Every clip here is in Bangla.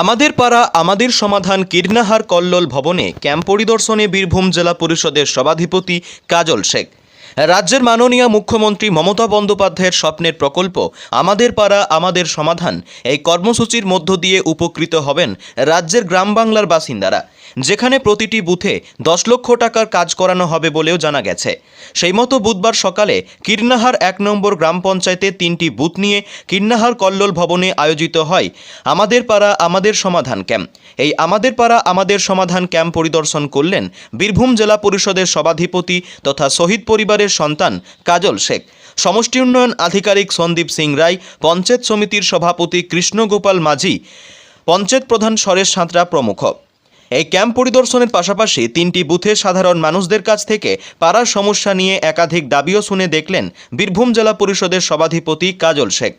আমাদের পাড়া, আমাদের সমাধান কীর্ণাহার কল্লোল ভবনে ক্যাম্প পরিদর্শনে বীরভূম জেলা পরিষদের সভাধিপতি কাজল শেখ। রাজ্যের মাননীয় মুখ্যমন্ত্রী মমতা বন্দ্যোপাধ্যায়ের স্বপ্নের প্রকল্প আমাদের পাড়া, আমাদের সমাধান এই কর্মসূচির মধ্য দিয়ে উপকৃত হবেন রাজ্যের গ্রাম বাংলার বাসিন্দারা। যেখানে প্রতিটি বুথে দশ লক্ষ টাকার কাজ করানো হবে বলেও জানা গেছে। সেই মতো বুধবার সকালে কীর্ণাহার এক নম্বর গ্রাম পঞ্চায়েতে তিনটি বুথ নিয়ে কীর্ণাহার কল্লোল ভবনে আয়োজিত হয় আমাদের পাড়া, আমাদের সমাধান ক্যাম্প। এই আমাদের পাড়া, আমাদের সমাধান ক্যাম্প পরিদর্শন করলেন বীরভূম জেলা পরিষদের সভাধিপতি তথা শহীদ পরিবারের সন্তান কাজল শেখ। সমষ্টি উন্নয়ন আধিকারিক সন্দীপ সিং রায়, পঞ্চায়েত সমিতির সভাপতি কৃষ্ণগোপাল মাঝি, পঞ্চায়েত প্রধান সরেশ সাঁতরা প্রমুখ। এই ক্যাম্প পরিদর্শনের পাশাপাশি তিনটি বুথে সাধারণ মানুষদের কাছ থেকে পাড়ার সমস্যা নিয়ে একাধিক দাবিও শুনে দেখলেন বীরভূম জেলা পরিষদের সভাধিপতি কাজল শেখ।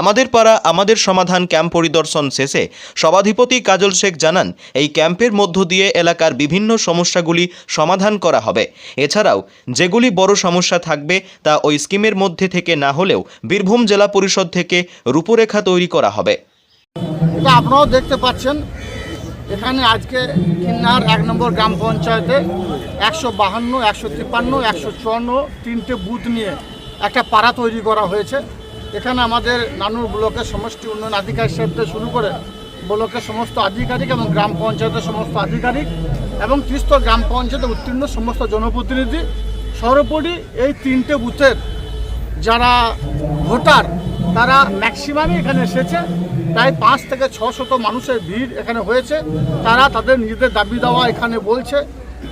আমাদের পাড়া, আমাদের সমাধান ক্যাম্প পরিদর্শন শেষে সভাধিপতি কাজল শেখ জানান, এই ক্যাম্পের মধ্য দিয়ে এলাকার বিভিন্ন সমস্যাগুলি সমাধান করা হবে। এছাড়াও, যেগুলি বড় সমস্যা থাকবে তা ওই স্কিমের মধ্যে থেকে না হলেও বীরভূম জেলা পরিষদ থেকে রূপরেখা তৈরি করা হবে। আপনারাও দেখতে পাচ্ছেন। এখানে আজকে কিন্নার এক নম্বর গ্রাম পঞ্চায়েতে একশো বাহান্ন, একশো তিপ্পান্ন, একশো চুয়ান্ন তিনটে বুথ নিয়ে একটা পাড়া তৈরি করা হয়েছে। এখানে আমাদের নানুর ব্লকের সমষ্টি উন্নয়ন আধিকারিক থেকে শুরু করে ব্লকের সমস্ত আধিকারিক এবং গ্রাম পঞ্চায়েতের সমস্ত আধিকারিক এবং ত্রিস্তর গ্রাম পঞ্চায়েতে উত্তীর্ণ সমস্ত জনপ্রতিনিধি। সর্বোপরি এই তিনটে বুথের যারা ভোটার তারা ম্যাক্সিমামই এখানে এসেছে। প্রায় পাঁচ থেকে ছ শত মানুষের ভিড় এখানে হয়েছে। তারা তাদের নিজেদের দাবি দেওয়া এখানে বলছে,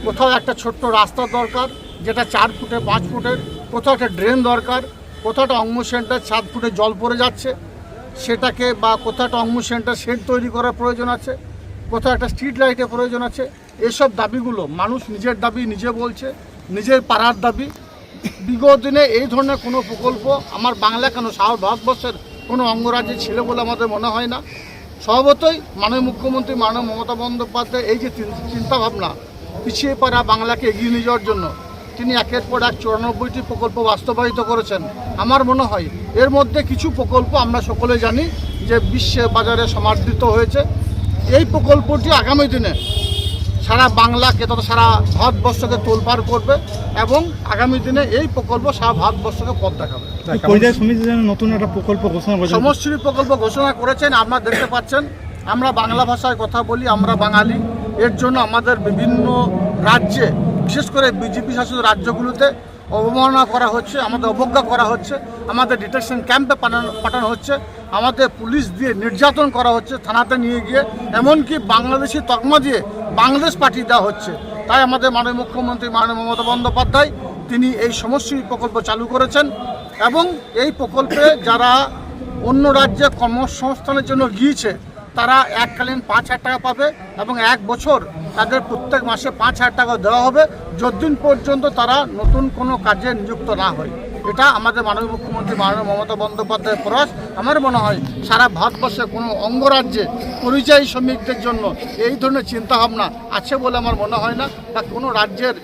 কোথাও একটা ছোট্ট রাস্তা দরকার, যেটা চার ফুটে পাঁচ ফুটের, কোথাও একটা ড্রেন দরকার, কোথাও একটা অঙ্গ সেন্টার চার ফুটে জল পড়ে যাচ্ছে, সেটাকে বা কোথাও একটা অঙ্গ সেন্টার শেড তৈরি করার প্রয়োজন আছে, কোথাও একটা স্ট্রিট লাইটের প্রয়োজন আছে। এসব দাবিগুলো মানুষ নিজের দাবি নিজে বলছে, নিজের পাড়ার দাবি। বিগত দিনে এই ধরনের কোনো প্রকল্প আমার বাংলা কেন সারা ভারতবর্ষের কোনো অঙ্গরাজ্যে ছিল বলে আমাদের মনে হয় না। স্বভাবতই মাননীয় মুখ্যমন্ত্রী মাননীয় মমতা বন্দ্যোপাধ্যায় এই যে চিন্তাভাবনা পিছিয়ে পড়া বাংলাকে এগিয়ে নিয়ে যাওয়ার জন্য তিনি একের পর এক চুরানব্বইটি প্রকল্প বাস্তবায়িত করেছেন। আমার মনে হয় এর মধ্যে কিছু প্রকল্প আমরা সকলে জানি যে বিশ্বের বাজারে সমাদৃত হয়েছে। এই প্রকল্পটি আগামী দিনে সারা বাংলাকে তথা সারা ভারতবর্ষকে তোলপাড় করবে এবং আগামী দিনে এই প্রকল্প সারা ভারতবর্ষকে পথ দেখাবে। নতুন একটা প্রকল্প ঘোষণা সমশ্রী প্রকল্প ঘোষণা করেছেন আপনারা দেখতে পাচ্ছেন। আমরা বাংলা ভাষায় কথা বলি আমরা বাঙালি। এর জন্য আমাদের বিভিন্ন রাজ্যে বিশেষ করে বিজেপি শাসিত রাজ্যগুলোতে অবমাননা করা হচ্ছে, আমাদের অবজ্ঞা করা হচ্ছে, আমাদের ডিটেকশন ক্যাম্পে পাঠানো পাঠানো হচ্ছে, আমাদের পুলিশ দিয়ে নির্যাতন করা হচ্ছে, থানাতে নিয়ে গিয়ে, এমনকি বাংলাদেশি তকমা দিয়ে বাংলাদেশ পাঠিয়ে দেওয়া হচ্ছে। তাই আমাদের মাননীয় মুখ্যমন্ত্রী মাননীয় মমতা বন্দ্যোপাধ্যায়, তিনি এই সমষ্টি প্রকল্প চালু করেছেন এবং এই প্রকল্পে যারা অন্য রাজ্যে কর্মসংস্থানের জন্য গিয়েছে তারা এককালীন পাঁচ হাজার টাকা পাবে এবং এক বছর তাদের প্রত্যেক মাসে পাঁচ হাজার টাকা দেওয়া হবে, যতদিন পর্যন্ত তারা নতুন কোনো কাজে নিযুক্ত না হয়। এটা আমাদের মাননীয় মুখ্যমন্ত্রী মাননীয় মমতা বন্দ্যোপাধ্যায়ের প্রয়াস আমার মনে হয় সারা ভারতবর্ষে কোনো অঙ্গরাজ্যে পরিযায়ী শ্রমিকদের জন্য এই ধরনের চিন্তাভাবনা আছে বলে আমার মনে হয় না বা কোনো রাজ্যের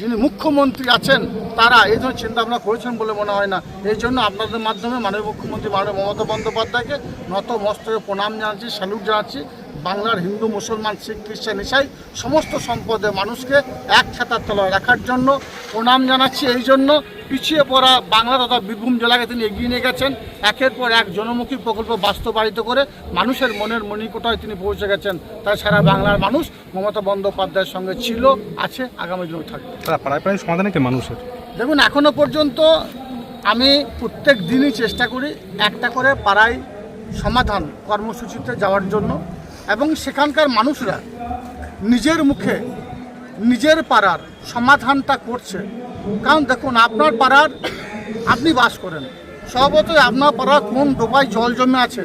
যিনি মুখ্যমন্ত্রী আছেন, তারা এই ধরনের চিন্তাভাবনা করেছেন বলে মনে হয় না। এই জন্য আপনাদের মাধ্যমে মাননীয় মুখ্যমন্ত্রী মাননীয় মমতা বন্দ্যোপাধ্যায়কে নত মস্তকে প্রণাম জানাচ্ছি, স্যালুট জানাচ্ছি। বাংলার হিন্দু মুসলমান শিখ খ্রিস্টান ইসাই সমস্ত সম্পদের মানুষকে এক ছাতার তলায় রাখার জন্য প্রণাম জানাচ্ছি। এই জন্য পিছিয়ে পড়া বাংলা তথা বীরভূম জেলাকে তিনি এগিয়ে নিয়ে গেছেন। একের পর এক জনমুখী প্রকল্প বাস্তবায়িত করে মানুষের মনের মণিকোটায় তিনি পৌঁছে গেছেন। তাই সারা বাংলার মানুষ মমতা বন্দ্যোপাধ্যায়ের সঙ্গে ছিল আছে আগামী দিনেও থাকবে। সমাধানে কি মানুষের। দেখুন এখনও পর্যন্ত আমি প্রত্যেক দিনই চেষ্টা করি একটা করে পাড়ায় সমাধান কর্মসূচিতে যাওয়ার জন্য। এবং সেখানকার মানুষরা নিজের মুখে নিজের পাড়ার সমাধানটা করছে। কারণ দেখুন, আপনার পাড়ার আপনি বাস করেন। স্বভাবতই আপনার পাড়ার কোন ডোবায় জল জমে আছে,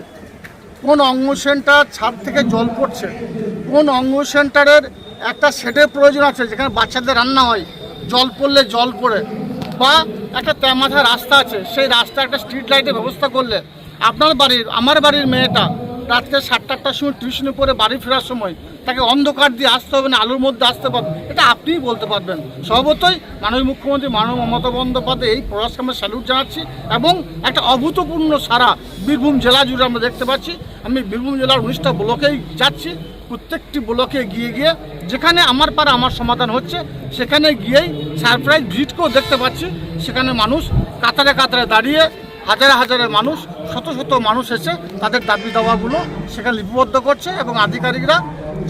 কোন অঙ্গ সেন্টার ছাদ থেকে জল পড়ছে, কোন অঙ্গ সেন্টারের একটা শেডের প্রয়োজন আছে যেখানে বাচ্চাদের রান্না হয়, জল পড়লে জল পড়ে, বা একটা তেমাথা রাস্তা আছে, সেই রাস্তা একটা স্ট্রিট লাইটের ব্যবস্থা করলে আপনার বাড়ির, আমার বাড়ির মেয়েটা রাত্রে সাতটা আটটার সময় টিউশনে পড়ে বাড়ি ফেরার সময় তাকে অন্ধকার দিয়ে আসতে হবে না, আলোর মধ্যে আসতে পারবে। এটা আপনিই বলতে পারবেন। স্বভাবতই মাননীয় মুখ্যমন্ত্রী মাননীয় মমতা বন্দ্যোপাধ্যায় এই প্রয়াসকে আমরা স্যালুট জানাচ্ছি এবং একটা অভূতপূর্ণ সারা বীরভূম জেলা জুড়ে আমরা দেখতে পাচ্ছি। আমি বীরভূম জেলার উনিশটা ব্লকেই যাচ্ছি। প্রত্যেকটি ব্লকে গিয়ে গিয়ে যেখানে আমার পারা আমার সমাধান হচ্ছে, সেখানে গিয়েই সারপ্রাইজ ভিজিটকেও দেখতে পাচ্ছি। সেখানে মানুষ কাতারে কাতারে দাঁড়িয়ে হাজারে হাজারের মানুষ, শত শত মানুষ এসে তাদের দাবি দাওয়াগুলো সেখানে লিপিবদ্ধ করছে এবং আধিকারিকরা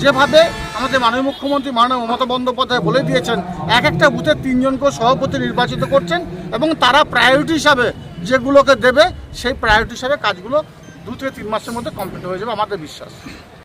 যেভাবে আমাদের মাননীয় মুখ্যমন্ত্রী মাননীয় মমতা বন্দ্যোপাধ্যায় বলে দিয়েছেন, এক একটা বুথে তিনজনকে সভাপতি নির্বাচিত করছেন এবং তারা প্রায়োরিটি হিসাবে যেগুলোকে দেবে, সেই প্রায়োরিটি হিসাবে কাজগুলো দু থেকে তিন মাসের মধ্যে কমপ্লিট হয়ে যাবে, আমাদের বিশ্বাস।